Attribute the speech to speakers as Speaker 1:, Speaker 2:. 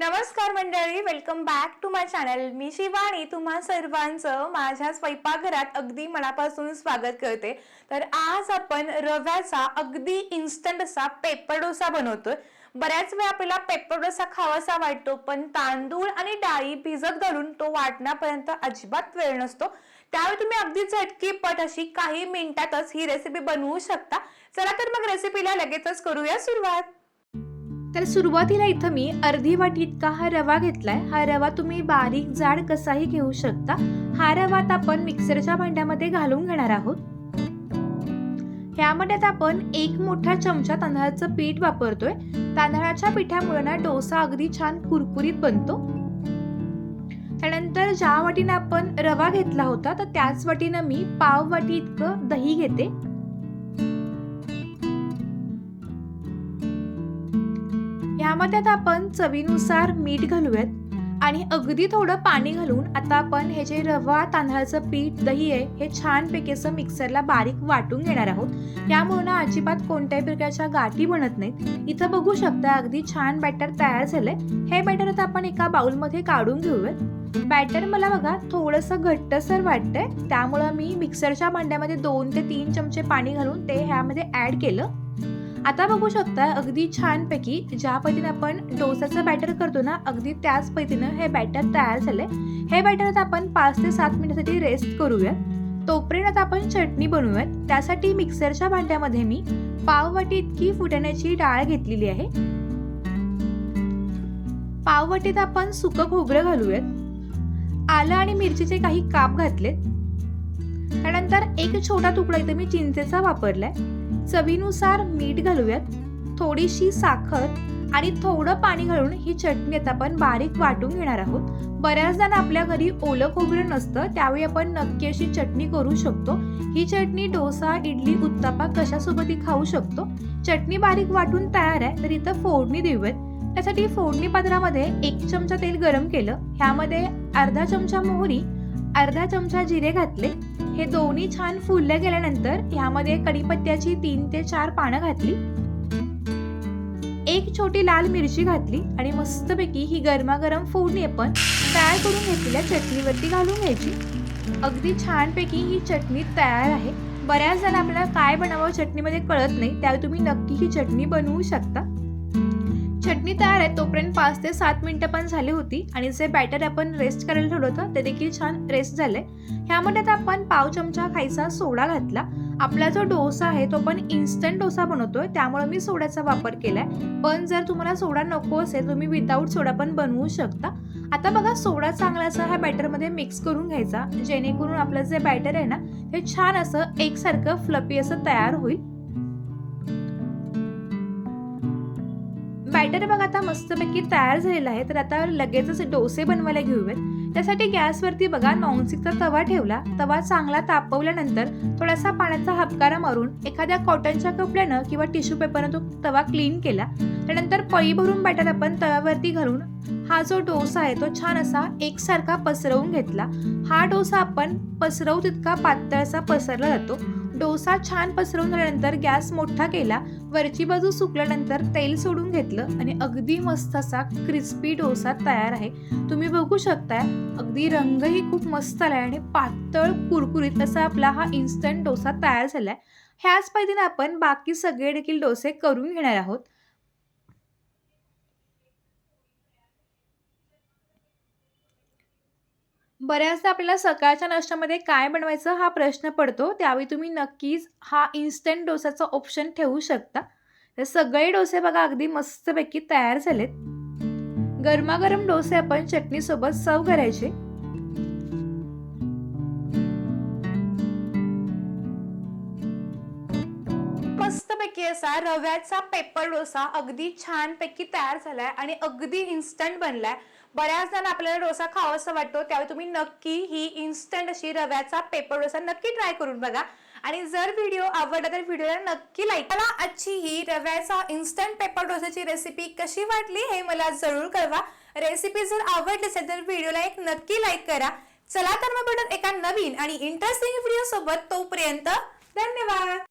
Speaker 1: नमस्कार मंडळी welcome back to my channel मी शिवानी तुम्हा सर्वांचं माझ्या स्वयंपाकघरात अगदी मनापासून स्वागत करते. तर आज आपण रव्याचा अगदी इन्स्टंट असा पेपर डोसा बनवतोय. बऱ्याच वेळा आपल्याला पेपर डोसा खावासा वाटतो पण तांदूळ आणि डाळी भिजत घालून तो वाटण्यापर्यंत अजिबात वेळ नसतो. त्यावेळी तुम्ही अगदी झटकीपट अशी काही मिनिटातच ही रेसिपी बनवू शकता. चला तर मग रेसिपीला लगेचच करूया सुरुवात. तर सुरुवातीला इथं मी अर्धी वाटी इतका हा रवा घेतलाय. हा रवा तुम्ही बारीक जाड कसाही घेऊ शकता. हा रवा आता आपण मिक्सरच्या भांड्यामध्ये घालून घेणार आहोत. ह्यामध्ये आता आपण एक मोठा चमचा तांदळाचं पीठ वापरतोय. तांदळाच्या पिठामुळे ना डोसा अगदी छान कुरकुरीत बनतो. त्यानंतर ज्या वाटीनं आपण रवा घेतला होता तर त्याच वाटीनं मी पाव वाटी इतकं दही घेते. मग त्यात आपण चवीनुसार मीठ घालूयात. आणि अगदी थोडं पाणी घालून आता आपण हे जे रवा तांदळाचं पीठ दही आहे हे छानपैकी असं मिक्सरला बारीक वाटून घेणार आहोत. यामुळे ना अजिबात कोणत्याही प्रकारच्या गाठी बनत नाहीत. इथं बघू शकता अगदी छान बॅटर तयार झालंय. हे बॅटर आता आपण एका बाउलमध्ये काढून घेऊयात. बॅटर मला बघा थोडंसं घट्टसर वाटतंय. त्यामुळं मी मिक्सरच्या भांड्यामध्ये दोन ते तीन चमचे पाणी घालून ते ह्यामध्ये ऍड केलं. आता बघू शकता अगदी छानपैकी ज्या पद्धतीने आपण डोसाचं बॅटर करतो ना अगदी त्याच पद्धतीनं हे बॅटर तयार झाले हे बॅटर आता आपण पाच ते सात मिनिटासाठी रेस्ट करूयात. तोपर्यंत आता आपण चटणी बनवूयात. त्यासाठी मिक्सरच्या भांड्यामध्ये मी पाव वाटी इतकी फुटाण्याची डाळ घेतलेली आहे. पाव वाटीत आपण सुकं खोबरं घालूयात. आलं आणि मिरचीचे काही काप घातलेत. त्यानंतर एक छोटा तुकडा इथे मी चिंचेचा वापरलाय. चवीनुसार मीठ घालूयात थोडीशी साखर आणि थोडं पाणी घालून ही चटणी आता आपण बारीक वाटून घेणार आहोत. बऱ्याचदा आपल्या घरी ओलं खोबरं नसतं त्यावेळी आपण नक्की अशी चटणी करू शकतो. ही चटणी डोसा इडली उत्तापा कशासोबतही खाऊ शकतो? चटणी बारीक वाटून तयार आहे तर इथं फोडणी देऊयात. त्यासाठी फोडणी पात्रामध्ये एक चमचा तेल गरम केलं. ह्यामध्ये अर्धा चमचा मोहरी अर्धा चमचा जिरे घातले. हे दोन्ही छान फुलले गेल्यानंतर ह्यामध्ये कढीपत्त्याची तीन ते चार पानं घातली. एक छोटी लाल मिरची घातली आणि मस्तपैकी ही गरमागरम फोडणी आपण तयार करून घेतलेल्या चटणीवरती घालून घ्यायची. अगदी छानपैकी ही चटणी तयार आहे. बऱ्याच जण आपल्याला काय बनावं चटणीमध्ये कळत नाही त्यावेळी तुम्ही नक्की ही चटणी बनवू शकता. चटणी तयार आहे तोपर्यंत पाच ते सात मिनटं पण झाली होती आणि जे बॅटर आपण रेस्ट करायला ठेवलं होतं ते देखील छान रेस्ट झाले ह्यामध्ये आता आपण पाव चमचा खायचा सोडा घातला. आपला जो डोसा आहे तो पण इन्स्टंट डोसा बनवतोय त्यामुळे मी सोड्याचा वापर केलाय. पण जर तुम्हाला सोडा नको असेल तुम्ही विदाऊट सोडा पण बनवू शकता. आता बघा सोडा चांगला असा ह्या बॅटरमध्ये मिक्स करून घ्यायचा जेणेकरून आपलं जे बॅटर आहे ना ते छान असं एकसारखं फ्लपी असं तयार होईल. बॅटर बघा आता मस्तपैकी तयार झालेला आहे. तर आता लगेचच डोसे बनवायला घेऊयात. त्यासाठी गॅसवरती बघा नॉनस्टिकचा तवा ठेवला. तवा चांगला तापवल्यानंतर थोडासा पाण्याचा हापकारा मारून एखाद्या कॉटनच्या कपड्यानं किंवा टिश्यू पेपरनं तो तवा क्लीन केला. त्यानंतर पळी भरून बॅटर आपण तव्यावरती घालून हा जो डोसा आहे तो छान असा एकसारखा पसरवून घेतला. हा डोसा आपण पसरवू तितका पातळ असा पसरला जातो. डोसा छान पसरवून झाल्यानंतर गॅस मोठा केला वरची बाजू सुकल्यानंतर तेल सोडून घेतलं आणि अगदी मस्त असा क्रिस्पी डोसा तयार आहे. तुम्ही बघू शकताय अगदी रंगही खूप मस्त आलाय आणि पातळ कुरकुरीत असा आपला हा इन्स्टंट डोसा तयार झालाय. ह्याच पद्धतीने आपण बाकी सगळे देखील डोसे करून घेणार आहोत. बऱ्याचदा आपल्याला सकाळच्या नाश्त्यामध्ये काय बनवायचं हा प्रश्न पडतो त्यावेळी तुम्ही नक्कीच हा इन्स्टंट डोसाचा ऑप्शन ठेवू शकता. तर सगळे डोसे बघा अगदी मस्तपैकी तयार झालेत. गरमागरम डोसे आपण चटणीसोबत सर्व करायचे. मस्तपैकी असा रव्याचा पेपर डोसा अगदी छानपैकी तयार झालाय आणि अगदी इन्स्टंट बनलाय. बऱ्याच जण आपल्याला डोसा खावासा वाटतो त्यावेळी तुम्ही नक्की ही इन्स्टंट अशी रव्याचा पेपर डोसा नक्की ट्राय करून बघा. आणि जर व्हिडिओ आवडला तर व्हिडिओला नक्की लाईक मला आजची ही रव्याचा इन्स्टंट पेपर डोसाची रेसिपी कशी वाटली हे मला जरूर कळवा. रेसिपी जर आवडली असेल तर व्हिडिओला एक नक्की लाईक करा. चला तर मग भेटत एका नवीन आणि इंटरेस्टिंग व्हिडिओ सोबत तोपर्यंत धन्यवाद!